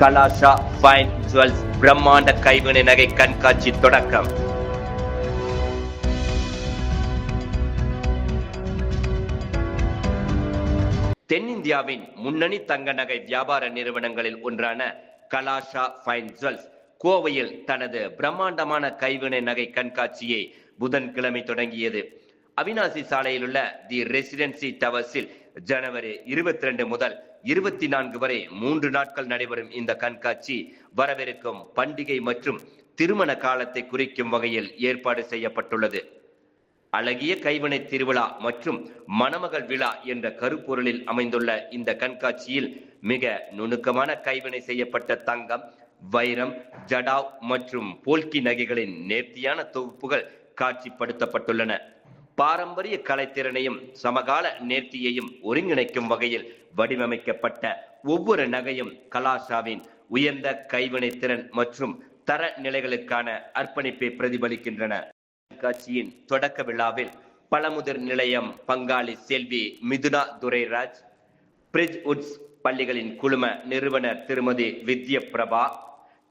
கலாஷா fine jewels பிரம்மாண்ட கைவினை நகை கண்காட்சி தொடக்கம். தென்னிந்தியாவின் முன்னணி தங்க நகை வியாபார நிறுவனங்களில் ஒன்றான கலாஷா ஃபைன் ஜுவல்ஸ் கோவையில் தனது பிரம்மாண்டமான கைவினை நகை கண்காட்சியை புதன்கிழமை தொடங்கியது. அவினாசி சாலையில் உள்ள தி ரெசிடென்சி டவர்ஸில் ஜனவரி இருபத்தி ரெண்டு முதல் இருபத்தி நான்கு வரை மூன்று நாட்கள் நடைபெறும் இந்த கண்காட்சி வரவிருக்கும் பண்டிகை மற்றும் திருமண காலத்தை குறிக்கும் வகையில் ஏற்பாடு செய்யப்பட்டுள்ளது. அழகிய கைவினை திருவிழா மற்றும் மணமகள் விழா என்ற கருப்பொருளில் அமைந்துள்ள இந்த கண்காட்சியில் மிக நுணுக்கமான கைவினை செய்யப்பட்ட தங்கம் வைரம் ஜடாவ் மற்றும் போல்கி நகைகளின் நேர்த்தியான தொகுப்புகள் காட்சிப்படுத்தப்பட்டுள்ளன. பாரம்பரிய கலைத்திறனையும் சமகால நேர்த்தியையும் ஒருங்கிணைக்கும் வகையில் வடிவமைக்கப்பட்ட ஒவ்வொரு நகையும் கலாஷாவின் உயர்ந்த கைவினை திறன் மற்றும் தர நிலைகளுக்கான அர்ப்பணிப்பை பிரதிபலிக்கின்றன. கண்காட்சியின் தொடக்க விழாவில் பழமுதிர் நிலையம் பங்காளி செல்வி மிதுனா துரைராஜ் பிரிட்ஜ் உட்ஸ் பள்ளிகளின் குழும நிறுவனர் திருமதி Vidya Prabha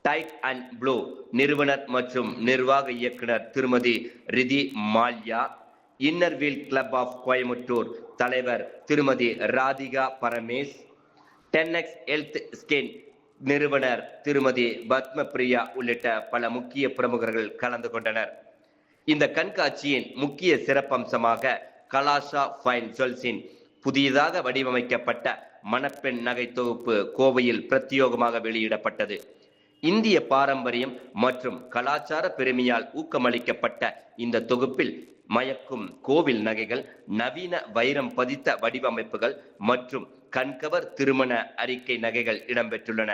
Tide and Blue நிறுவனர் மற்றும் நிர்வாக இயக்குனர் Thirumathi Ridhi Malya Inner Wheel Club of Coimbatore தலைவர் Thirumathi Radhika Paramesh TenX Health Skin நிறுவனர் திருமதி பத்மபிரியா உள்ளிட்ட பல முக்கிய பிரமுகர்கள் கலந்து கொண்டனர். இந்த கண்காட்சியின் முக்கிய சிறப்பம்சமாக கலாஷா ஃபைன் ஜுவல்ஸின் புதியதாக வடிவமைக்கப்பட்ட மணப்பெண் நகை தொகுப்பு கோவையில் பிரத்யோகமாக வெளியிடப்பட்டது. இந்திய பாரம்பரியம் மற்றும் கலாச்சார பெருமையால் ஊக்கமளிக்கப்பட்ட இந்த தொகுப்பில் மயக்கும் கோவில் நகைகள் நவீன வைரம் பதித்த வடிவமைப்புகள் மற்றும் கண்கவர் திருமண அறிக்கை நகைகள் இடம்பெற்றுள்ளன.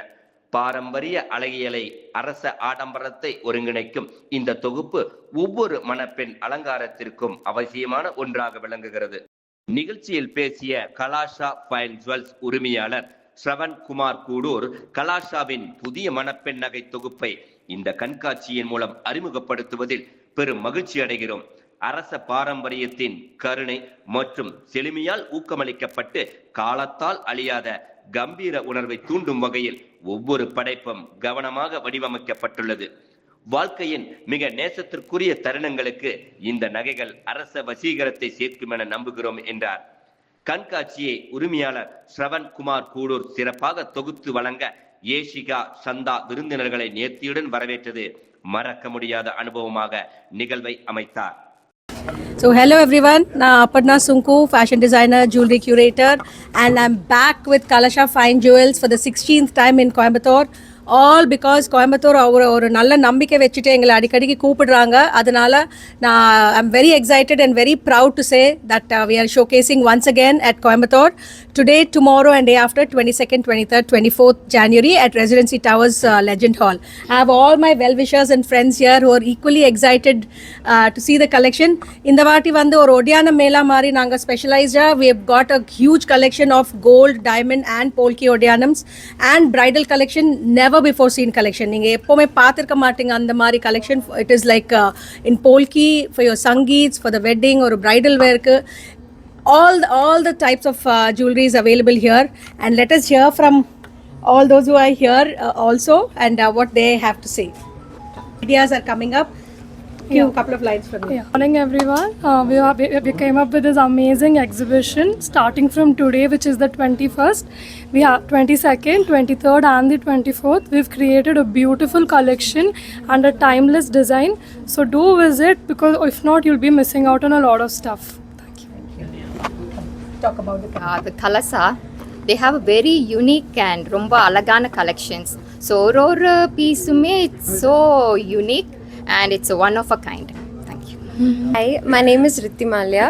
பாரம்பரிய அழகியலை அரச ஆடம்பரத்தை ஒருங்கிணைக்கும் இந்த தொகுப்பு ஒவ்வொரு மணப்பெண் அலங்காரத்திற்கும் அவசியமான ஒன்றாக விளங்குகிறது. நிகழ்ச்சியில் பேசிய கலாஷா ஃபைன் ஜுவல்ஸ் உரிமையாளர் ஸ்ரவன் குமார் கூடூர் கலாஷாவின் புதிய மணப்பெண் நகை தொகுப்பை இந்த கண்காட்சியின் மூலம் அறிமுகப்படுத்துவதில் பெரும் மகிழ்ச்சி அடைகிறோம். அரச பாரம்பரியத்தின் கருணை மற்றும் செழுமையால் ஊக்கமளிக்கப்பட்டு காலத்தால் அழியாத கம்பீர உணர்வை தூண்டும் வகையில் ஒவ்வொரு படைப்பும் கவனமாக வடிவமைக்கப்பட்டுள்ளது. வாழ்க்கையின் மிக நேசத்திற்குரிய தருணங்களுக்கு இந்த நகைகள் அரச வசீகரத்தை சேர்க்கும் என நம்புகிறோம் என்றார். கண்காட்சியை உரிமையாளர் ஸ்ரவன் குமார் கூடூர் சிறப்பாக தொகுத்து வழங்க ஏஷிகா சந்தா விருந்தினர்களை நேர்த்தியுடன் வரவேற்றது மறக்க முடியாத அனுபவமாக நிகழ்வை அமைத்தார். So hello everyone, நான் Aparna Sunku, fashion designer, jewelry curator and I'm back with Kalasha Fine Jewels for the 16th time in Coimbatore. All because Coimbatore ஒரு ஒரு நல்ல நம்பிக்கை வச்சுட்டு எங்களை அடிக்கடிக்கு கூப்பிடுறாங்க. அதனால நான் I'm very excited and very proud to say that we are showcasing once again at Coimbatore today tomorrow and day after twenty second twenty third twenty fourth January at Residency Towers Legend Hall I have all my well wishers and friends here are equally excited to see the collection இந்த வாட்டி வந்து ஒரு ஒடியானம் மேலா மாதிரி நாங்கள் ஸ்பெஷலைஸ்டாக we have got a huge collection of gold diamond and polki ஒடியானம்ஸ் and bridal collection never never before seen collection நீங்கள் எப்போவுமே பார்த்துருக்க மாட்டீங்க அந்த மாதிரி collection it is like uh, in polki for your sangeets for the wedding ஒரு bridal wearக்கு all the, all the types of uh, jewelry is available here and let us hear from all those who are here uh, also and uh, what they have to say ideas are coming up few couple of lines from you Yeah. Morning, everyone. Uh, we, are, we, we came up with this amazing exhibition starting from today, which is the 21st. We have 22nd, 23rd, and the 24th. We've created a beautiful collection and a timeless design. So do visit because if not, you'll be missing out on a lot of stuff. Thank you. talk about the uh, the Kalasa, they have a very unique and ரொம்ப அழகான collections. So ஒரு ஒரு பீஸுமே it's so unique and it's one of a kind thank you hi my name is Ridhi Malya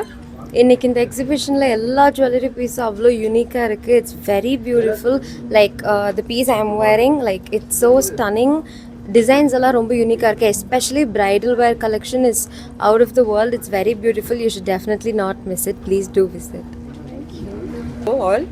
இன்னைக்கு இந்த எக்ஸிபிஷனில் எல்லா jewellery பீஸும் அவ்வளோ யூனிக்காக இருக்குது it's very beautiful like the piece I am wearing like it's so stunning designs எல்லாம் ரொம்ப யூனிக்காக இருக்குது especially bridal wear collection is out of the world it's very beautiful you should definitely not miss it please do visit all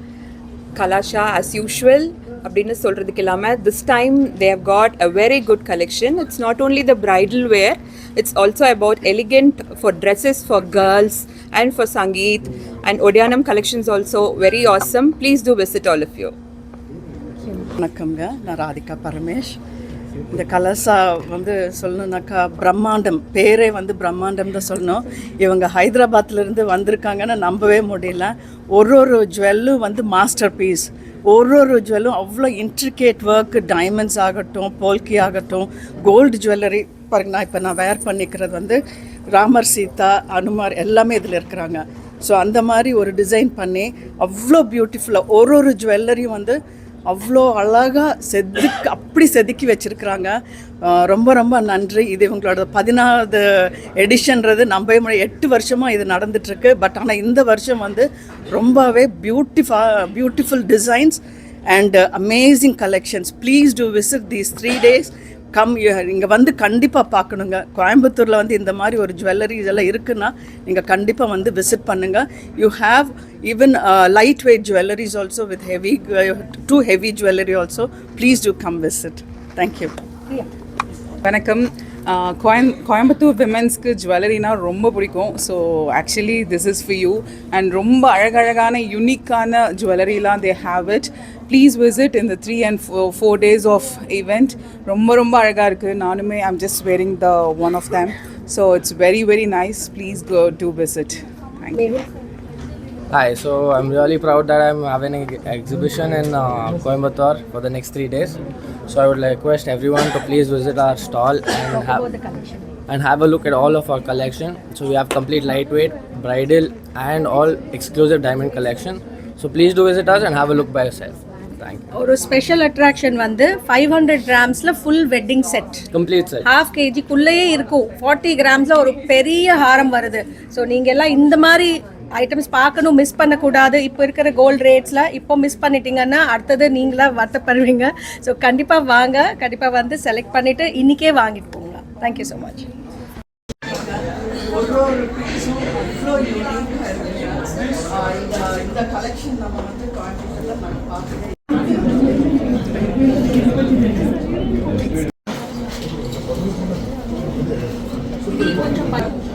Kalasha as usual அப்படின்னு சொல்கிறதுக்கு இல்லாமல் this time they have got a very good collection it's not only the bridal wear it's also about elegant for dresses for girls and for sangeet and ஒடியானம் collections also very awesome please do visit all of you வணக்கம்ங்க. நான் ராதிகா பரமேஷ். இந்த கலசா வந்து சொல்லணுன்னாக்கா பிரம்மாண்டம் பேரே வந்து பிரம்மாண்டம் தான் சொல்லணும். இவங்க ஹைதராபாத்லேருந்து வந்திருக்காங்கன்னு நம்பவே முடியல. ஒரு ஒரு ஜுவல்லும் வந்து மாஸ்டர் பீஸ் ஒரு ஒரு ஜுவல்லும் அவ்வளோ இன்ட்ரிகேட் ஒர்க் டைமண்ட்ஸ் ஆகட்டும் போல்கி ஆகட்டும் கோல்டு ஜுவல்லரி பாருங்க நான் இப்போ நான் வேர் பண்ணிக்கிறது வந்து ராமர் சீதா அனுமார் எல்லாமே இதில் இருக்கிறாங்க. ஸோ அந்த மாதிரி ஒரு டிசைன் பண்ணி அவ்வளோ பியூட்டிஃபுல்லாக ஒரு ஒரு ஜுவல்லரியும் வந்து அவ்வளோ அழகாக செதுக்கி அப்படி செதுக்கி வச்சுருக்குறாங்க. ரொம்ப ரொம்ப நன்றி. இது இவங்களோட பதினாவது எடிஷன்றது. நம்பவே எட்டு வருஷமாக இது நடந்துட்டுருக்கு. பட் ஆனால் இந்த வருஷம் வந்து ரொம்பவே beautiful beautiful designs and amazing collections please do visit these three days come இங்கே வந்து கண்டிப்பாக பார்க்கணுங்க கோயம்புத்தூரில் வந்து இந்த மாதிரி ஒரு ஜுவல்லரி இதெல்லாம் இருக்குன்னா நீங்கள் கண்டிப்பாக வந்து விசிட் பண்ணுங்கள் you have even light weight jewelleries also with heavy to heavy jewellery also please do come visit thank you வணக்கம். கோயம் கோயம்புத்தூர் விமென்ஸ்க்கு ஜுவல்லரினா ரொம்ப பிடிக்கும். So actually this is for you and ரொம்ப அழகழகான யூனிக்கான ஜுவல்லரிலாம் they have it please visit இந்த three and four days of event ரொம்ப ரொம்ப அழகாக இருக்குது நானுமே I'm just wearing the one of them so it's very very nice please go to visit thank you Hi, so I'm really proud that I'm having an exhibition in uh, Coimbatore for the next three days. So I would request everyone to please visit our stall and have, and have a look at all of our collection. So we have complete lightweight, bridal, and all exclusive diamond collection. So please do visit us and have a look by yourself. Thank you. ஒரு special attraction வந்து five hundred கிராம்ஸில் full wedding set Complete set. Half கேஜிக்குள்ளேயே இருக்கும் forty கிராம்ஸில் ஒரு பெரிய ஹாரம் வருது so நீங்கள் எல்லாம் இந்த மாதிரி ஐட்டம்ஸ் பார்க்கணும் மிஸ் பண்ணக்கூடாது. இப்போ இருக்கிற கோல்ட் ரேட்ஸில் இப்போ மிஸ் பண்ணிட்டீங்கன்னா அடுத்தது நீங்களாக வருத்தப்படுவீங்க. ஸோ கண்டிப்பாக வாங்க. கண்டிப்பாக வந்து செலக்ட் பண்ணிவிட்டு இன்றைக்கே வாங்கிட்டு போங்க. தேங்க்யூ ஸோ மச் இந்த கலெக்ஷன் நம்ம வந்து நம்ம